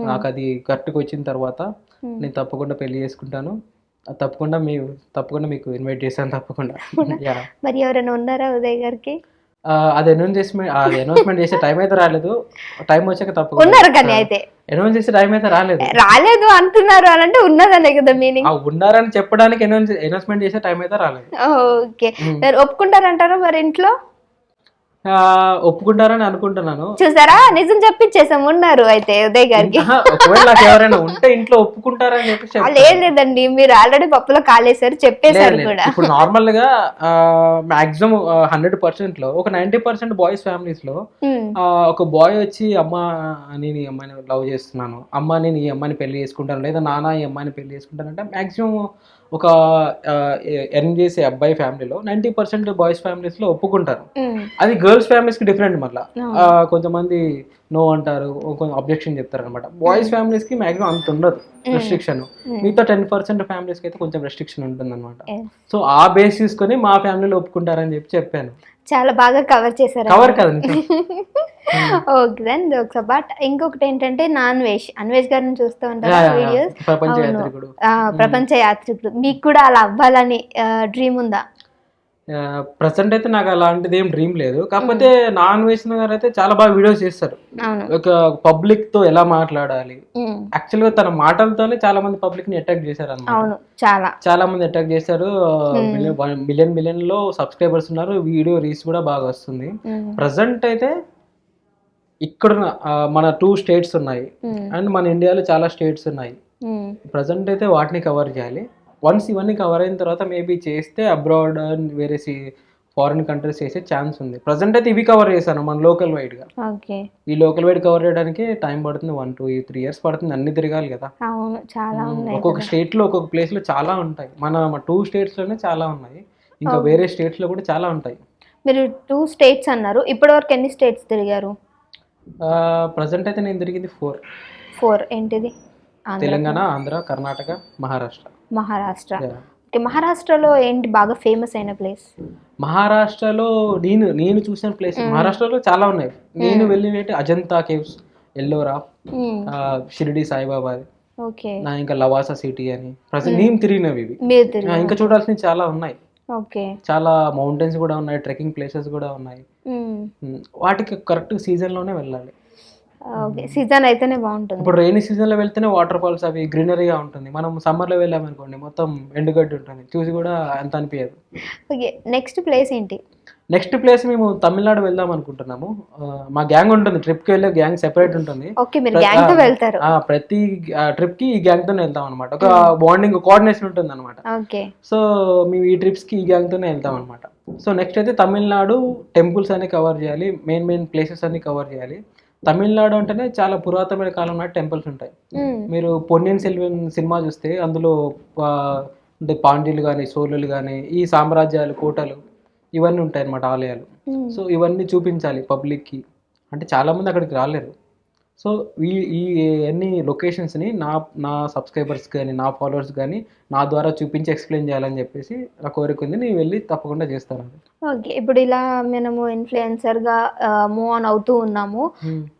నాకు అది కరెక్ట్గా వచ్చిన తర్వాత Hmm. నేను తప్పకుండా పెళ్ళి చేసుకుంటాను. తప్పకుండా మీ తప్పకుండా మీకు ఇన్వైట్ చేశాను తప్పకుండా. యా మరి ఎవరైనా ఉన్నారా ఉదయ్ గారికి? అది అనౌన్స్మెంట్ అది అనౌన్స్మెంట్ చేసే టైం అయితే రాలేదు. టైం వచ్చాక తప్పకుండా. ఉన్నారు కానీ అయితే. అనౌన్స్ చేసే టైం అయితే రాలేదు. రాలేదు అంటున్నారు అని అంటే ఉన్నదనే కదా మీనింగ్ ఆ ఉన్నారని చెప్పడానికి అనౌన్స్ అనౌన్స్మెంట్ చేసే టైం అయితే రాలేదు. ఓకే. ఒప్పుకుంటారంటారా మరి ఇంట్లో? ఒప్పుకుంటారని అనుకుంటున్నాను. చూసారా? నిజం చెప్పించేసాం ఉన్నారు అయితే ఉదయ్ గారికి. ఆహా, ఒకవేళ నాకు ఎవరైనా ఉంటే ఇంట్లో ఒప్పుకుంటారని చెప్పి. లేదు లేదండి మీరు ఆల్రెడీ పప్పులో కాలేశారు చెప్పేశారు. కూడా. ఇప్పుడు నార్మల్గా మాక్సిమం హండ్రెడ్ పర్సెంట్లో ఒక నైన్టీ పర్సెంట్ బాయ్స్ ఫ్యామిలీస్లో ఒక బాయ్ వచ్చి అమ్మ నేను ఈ అమ్మాయిని లవ్ చేస్తున్నాను. అమ్మ నేను ఈ అమ్మాయిని పెళ్ళి చేసుకుంటాను. లేదా నాన్న ఈ అమ్మాయిని పెళ్ళి చేసుకుంటానంటే మాక్సిమం ఒక ఎర్న్ చేసే అబ్బాయి ఫ్యామిలీలో నైన్టీ పర్సెంట్ బాయ్స్ ఫ్యామిలీస్లో ఒప్పుకుంటారు అది గర్ల్స్ ఫ్యామిలీస్కి డిఫరెంట్ మళ్ళీ. కొంతమంది నో అంటారు కొంచెం అబ్జెక్షన్ చెప్తారు అనమాట బాయ్స్ ఫ్యామిలీస్కి మాక్సిమం అంత ఉండదు రెస్ట్రిక్షన్. మిగతా టెన్ పర్సెంట్ ఫ్యామిలీస్కి అయితే కొంచెం రెస్ట్రిక్షన్ ఉంటుంది అనమాట. సో ఆ బేస్ తీసుకొని మా ఫ్యామిలీలో ఒప్పుకుంటారని చెప్పి చెప్పాను. చాలా బాగా కవర్ చేశారు. కవర్ కదా. ఓకే దెన్ ఒకసారి బట్ ఇంకొకటి ఏంటంటే నాన్ వెజ్ అన్వేష్ గారిని చూస్తూ యా, ఉంటారు. వీడియోస్ ప్రపంచ. యాత్రికుడు. ప్రపంచ యాత్రికుడు. మీకు కూడా అలా అవ్వాలని డ్రీమ్ ఉందా? ప్రజెంట్ అయితే నాకు అలాంటిది ఏం డ్రీమ్ లేదు. కాకపోతే నాన్ వెజ్ గారు అయితే చాలా బాగా వీడియోస్ చేస్తారు. ఒక పబ్లిక్తో ఎలా మాట్లాడాలి? యాక్చువల్గా తన మాటలతోనే చాలా మంది పబ్లిక్ని అటాక్ చేశారు అన్నమాట చాలా. చాలా మంది అటాక్ చేశారు. మిలియన్ మిలియన్లో సబ్స్క్రైబర్స్ ఉన్నారు. వీడియో రీచ్ కూడా బాగా వస్తుంది. ప్రజెంట్ అయితే ఇక్కడ మన టూ స్టేట్స్ ఉన్నాయి. అండ్ మన ఇండియాలో చాలా స్టేట్స్ ఉన్నాయి. ప్రజెంట్ అయితే వాటిని కవర్ చేయాలి. వన్స్ ఇవన్నీ కవర్ అయిన తర్వాత మేబీ చేస్తే అబ్రాడ్ అండ్ వేరే ఫారిన్ కంట్రీస్ చేసే ఛాన్స్ ఉంది. ప్రజెంట్ అయితే ఇవి కవర్ చేశాను మన లోకల్ వైడ్గా ఓకే ఈ లోకల్ వైడ్ కవర్ చేయడానికి టైం పడుతుంది. వన్ టూ త్రీ ఇయర్స్ పడుతుంది. అన్ని తిరగాలి కదా. చాలా ఉన్నాయి ఒక్కొక్క స్టేట్లో ఒక్కొక్క ప్లేస్లో చాలా ఉంటాయి. మన టూ స్టేట్స్లోనే చాలా ఉన్నాయి. ఇంకా వేరే స్టేట్స్లో కూడా చాలా ఉంటాయి. మీరు టూ స్టేట్స్ అన్నారు. ఇప్పటివరకు ఎన్ని స్టేట్స్ తిరిగారు? ప్రజెంట్ అయితే నేను తిరిగింది ఫోర్ ఫోర్ ఏంటిది? తెలంగాణ ఆంధ్ర కర్ణాటక మహారాష్ట్ర. మహారాష్ట్ర. ఓకే మహారాష్ట్రలో ఏంటి బాగా ఫేమస్ అయిన ప్లేస్ మహారాష్ట్రలో నేను నేను చూసిన ప్లేస్ మహారాష్ట్రలో చాలా ఉన్నాయి. నేను వెళ్ళినట్టు అజంతా కేవ్స్ ఎల్లోరా ఆ, షిరిడి సాయిబాబా ఓకే నా ఇంకా లవాసా సిటీ అని. ప్రజెంట్ నేను తిరిగినవి ఇవి. ఇంకా చూడాల్సినవి చాలా ఉన్నాయి. ఓకే. చాలా మౌంటైన్స్ కూడా ఉన్నాయి ట్రెక్కింగ్ ప్లేసెస్ కూడా ఉన్నాయి. వాటికి కరెక్ట్ సీజన్లోనే వెళ్ళాలి. ఓకే సీజన్ అయితేనే బాగుంటుంది. ఇప్పుడు రైనీ సీజన్లో వెళ్తేనే వాటర్ ఫాల్స్ అవి గ్రీనరీగా ఉంటుంది. మనం సమ్మర్లో వెళ్ళామనుకోండి మొత్తం ఎండుగడ్డి ఉంటుంది. చూసి కూడా అంత అనిపించదు ఓకే నెక్స్ట్ ప్లేస్ ఏంటి? నెక్స్ట్ ప్లేస్ మేము తమిళనాడు వెళ్దాం అనుకుంటున్నాము. మా గ్యాంగ్ ఉంటుంది ట్రిప్కి వెళ్ళే గ్యాంగ్ సెపరేట్ ఉంటుంది. ప్రతి ట్రిప్కి ఈ గ్యాంగ్ తోనే వెళ్తాం అనమాట ఒక బాండింగ్ కోఆర్డినేషన్ ఉంటుంది అనమాట సో మేము ఈ ట్రిప్స్కి ఈ గ్యాంగ్ తోనే వెళ్తాం అనమాట సో నెక్స్ట్ అయితే తమిళనాడు టెంపుల్స్ అన్ని కవర్ చేయాలి మెయిన్ మెయిన్ ప్లేసెస్ అన్ని కవర్ చేయాలి. తమిళనాడు అంటేనే చాలా పురాతనమైన కాలం నాటి టెంపుల్స్ ఉంటాయి. మీరు పొన్నియన్ సెల్వన్ సినిమా చూస్తే అందులో అంటే పాండ్యులు కానీ సోళులు కానీ ఈ సామ్రాజ్యాలు కోటలు ఇవన్నీ ఉంటాయి అన్నమాట ఆలయాలు. సో ఇవన్నీ చూపించాలి పబ్లిక్కి. అంటే చాలామంది అక్కడికి రాలేరు. సో ఈ ఈ అన్ని లొకేషన్స్ని నా నా సబ్స్క్రైబర్స్ కానీ నా ఫాలోవర్స్ కానీ నా ద్వారా చూపించి ఎక్స్ప్లెయిన్ చేయాలని చెప్పేసి నా కోరిక ఉంది. నేను వెళ్ళి తప్పకుండా చేస్తాను ఓకే ఇప్పుడు ఇలా మనము ఇన్ఫ్లుయెన్సర్గా మూవ్ ఆన్ అవుతూ ఉన్నాము.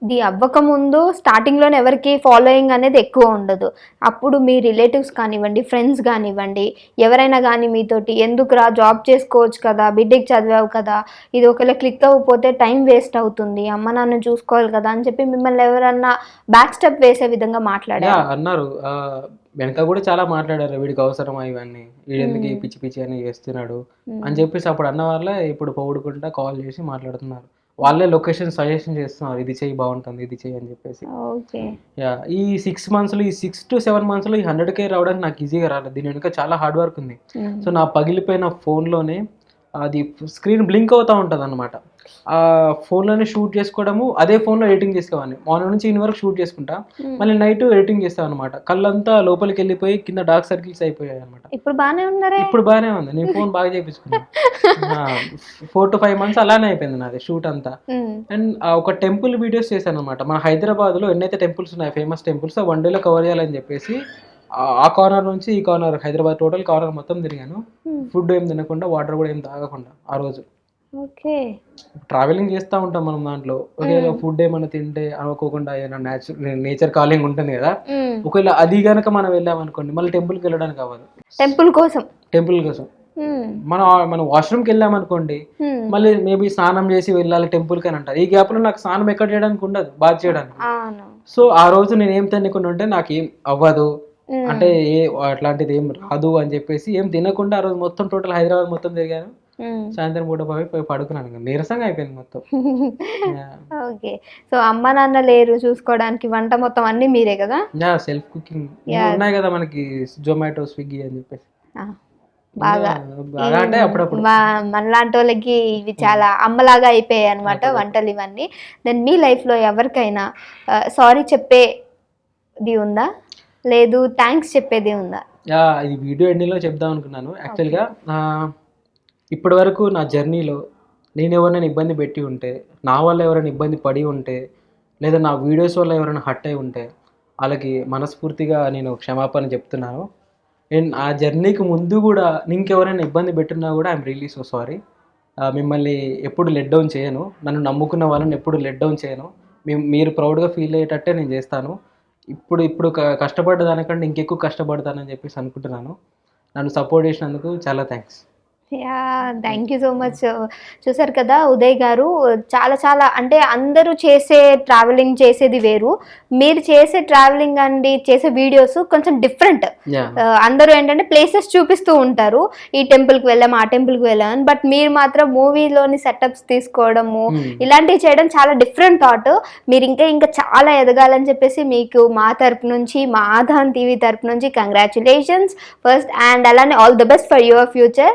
ఇది అవ్వక ముందు స్టార్టింగ్లోనే ఎవరికి ఫాలోయింగ్ అనేది ఎక్కువ ఉండదు. అప్పుడు మీ రిలేటివ్స్ కానివ్వండి ఫ్రెండ్స్ కానివ్వండి ఎవరైనా కానీ మీతోటి ఎందుకురా జాబ్ చేసుకోవచ్చు కదా బిడ్డకి చదివావు కదా ఇది ఒకవేళ క్లిక్ అవ్వకపోతే టైం వేస్ట్ అవుతుంది అమ్మ నాన్న చూసుకోవాలి కదా అని చెప్పి మిమ్మల్ని ఎవరన్నా బ్యాక్ స్టెప్ వేసే విధంగా మాట్లాడారు? అన్నారు. వెనక కూడా చాలా మాట్లాడారు వీడికి అవసరమా ఇవన్నీ? వీడు ఎందుకు ఈ పిచ్చి పిచ్చి అని చేస్తున్నాడు? అని చెప్పేసి అప్పుడు అన్న వాళ్ళే ఇప్పుడు పొగుడుకుంటా కాల్ చేసి మాట్లాడుతున్నారు. వాళ్ళే లొకేషన్ సజెషన్ చేస్తున్నారు ఇది చెయ్యి బాగుంటుంది ఇది చెయ్యి అని చెప్పేసి. ఈ సిక్స్ మంత్స్లో ఈ సిక్స్ టు సెవెన్ మంత్స్లో ఈ హండ్రెడ్ కే రావడానికి నాకు ఈజీగా రాలేదు. దీని వెనుక చాలా హార్డ్ వర్క్ ఉంది. సో నా పగిలిపోయిన ఫోన్లోనే అది స్క్రీన్ బ్లింక్ అవుతూ ఉంటుంది అనమాట ఆ ఫోన్లోనే షూట్ చేసుకోవడము అదే ఫోన్లో ఎడిటింగ్ చేసుకోవాలి మార్నింగ్ నుంచి ఇన్ని వరకు షూట్ చేసుకుంటా. మళ్ళీ నైట్ ఎడిటింగ్ చేస్తాను అనమాట కళ్ళంతా లోపలికి వెళ్ళిపోయి కింద డార్క్ సర్కిల్స్ అయిపోయాయి అనమాట ఇప్పుడు బాగానే ఉన్నారే? ఇప్పుడు బాగానే ఉంది. నేను ఫోన్ బాగా చేయించుకున్నాను ఫోర్ టు ఫైవ్ మంత్స్ అలానే అయిపోయింది నాది షూట్ అంతా. అండ్ ఒక టెంపుల్ వీడియోస్ చేశాను అనమాట మన హైదరాబాద్లో ఎన్నైతే టెంపుల్స్ ఉన్నాయి ఫేమస్ టెంపుల్స్ వన్ డేలో కవర్ చేయాలని చెప్పేసి ఆ- కార్నర్ నుంచి ఈ కార్నర్ హైదరాబాద్ టోటల్ కార్నర్ మొత్తం తిరిగాను. ఫుడ్ ఏం తినకుండా వాటర్ కూడా ఏం తాగకుండా ఆ రోజు. ఓకే. ట్రావెలింగ్ చేస్తూ ఉంటాం మనం దాంట్లో. ఒకవేళ ఫుడ్ ఏమైనా తింటే అనుకోకుండా ఏమైనా నేచర్ నేచర్ కాలింగ్ ఉంటుంది కదా. ఉమ్, ఒకవేళ అది గనక మనం వెళ్ళామనుకోండి మళ్ళీ టెంపుల్కి వెళ్ళడానికి అవ్వదు. టెంపుల్ కోసం. టెంపుల్ కోసం. ఉమ్, మనం మనం వాష్రూమ్కి వెళ్ళామనుకోండి ఉమ్, మళ్ళీ మేబీ స్నానం చేసి వెళ్ళాలి టెంపుల్కి అని అంటారు. ఈ గ్యాప్లో నాకు స్నానం ఎక్కడ చేయడానికి ఉండదు బాత్ చేయడానికి. సో ఆ రోజు నేను ఏం తినకుండా ఉంటే నాకు ఏం అవ్వదు. అంటే ఏ అట్లాంటిది ఏం రాదు అని చెప్పేసి ఏం తినకుండా ఆ రోజు మొత్తం టోటల్ హైదరాబాద్ మొత్తం తిరిగాను. సాయంత్రం పూట పోయి పోయి పడుకున్నాను నీరసంగా అయిపోయింది మొత్తం. ఓకే. సో అమ్మ నాన్న లేరు చూసుకోవడానికి వంట మొత్తం అన్ని మీరే కదా? యా సెల్ఫ్ కుకింగ్ ఉన్నాయి కదా మనకి జొమాటో స్విగ్గీ అని చెప్పేసి. బాగా. అంటే అప్పుడప్పుడు. మనలాంటి వాళ్ళకి ఇవి చాలా అమ్మలాగా అయిపోయాయి అనమాట వంటలు ఇవన్నీ. దెన్ మీ లైఫ్లో ఎవరికైనా సారీ చెప్పేది ఉందా? లేదు థ్యాంక్స్ చెప్పేది ఉందా? ఇది వీడియో ఎండింగ్లో చెప్దాం అనుకున్నాను. యాక్చువల్గా ఇప్పటి వరకు నా జర్నీలో నేను ఎవరైనా ఇబ్బంది పెట్టి ఉంటే నా వల్ల ఎవరైనా ఇబ్బంది పడి ఉంటే లేదా నా వీడియోస్ వల్ల ఎవరైనా హట్ అయి ఉంటే వాళ్ళకి మనస్ఫూర్తిగా నేను క్షమాపణ చెప్తున్నాను. అండ్ ఆ జర్నీకి ముందు కూడా ఇంకెవరైనా ఇబ్బంది పెట్టినా కూడా ఐఎమ్ రియలీ సో సారీ మిమ్మల్ని ఎప్పుడు లెట్ డౌన్ చేయను. నన్ను నమ్ముకున్న వాళ్ళని ఎప్పుడు లెట్ డౌన్ చేయను. మీ- మీరు ప్రౌడ్గా ఫీల్ అయ్యేటట్టే నేను చేస్తాను. ఇప్పుడు ఇప్పుడు క- కష్టపడ్డ దానికంటే ఇంకెక్కువ కష్టపడతానని చెప్పేసి అనుకుంటున్నాను. నన్ను సపోర్ట్ చేసినందుకు చాలా thanks yeah thank you so much చూసారు కదా ఉదయ్ గారు చాలా చాలా అంటే అందరూ చేసే ట్రావెలింగ్ చేసేది వేరు. మీరు చేసే ట్రావెలింగ్ అండి చేసే వీడియోస్ కొంచెం డిఫరెంట్ అందరూ ఏంటంటే ప్లేసెస్ చూపిస్తూ ఉంటారు. ఈ టెంపుల్కి వెళ్ళాం ఆ టెంపుల్కి వెళ్ళాం బట్ మీరు మాత్రం మూవీలోని సెటప్స్ తీసుకోవడము ఇలాంటివి చేయడం చాలా డిఫరెంట్ థాట్ మీరు ఇంకా ఇంకా చాలా ఎదగాలని చెప్పేసి మీకు మా తరపు నుంచి మా ఆధాన్ టీవీ తరపు నుంచి కంగ్రాచులేషన్స్ ఫస్ట్ అండ్ అలానే all the best for your future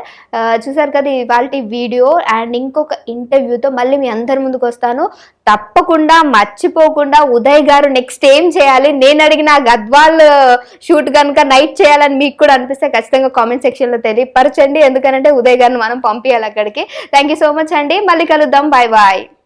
చూసారు కదా ఇవాళ వీడియో అండ్ ఇంకొక ఇంటర్వ్యూతో మళ్ళీ మీ అందరి ముందుకు వస్తాను. తప్పకుండా మర్చిపోకుండా ఉదయ్ గారు నెక్స్ట్ ఏం చేయాలి? నేను అడిగిన గద్వాల్ షూట్ కనుక నైట్ చేయాలని మీకు కూడా అనిపిస్తే ఖచ్చితంగా కామెంట్ సెక్షన్లో తెలియపరచండి. ఎందుకంటే ఉదయ్ గారిని మనం పంపించాలి అక్కడికి. థ్యాంక్ యూ సో మచ్ అండి. మళ్ళీ కలుద్దాం. Bye bye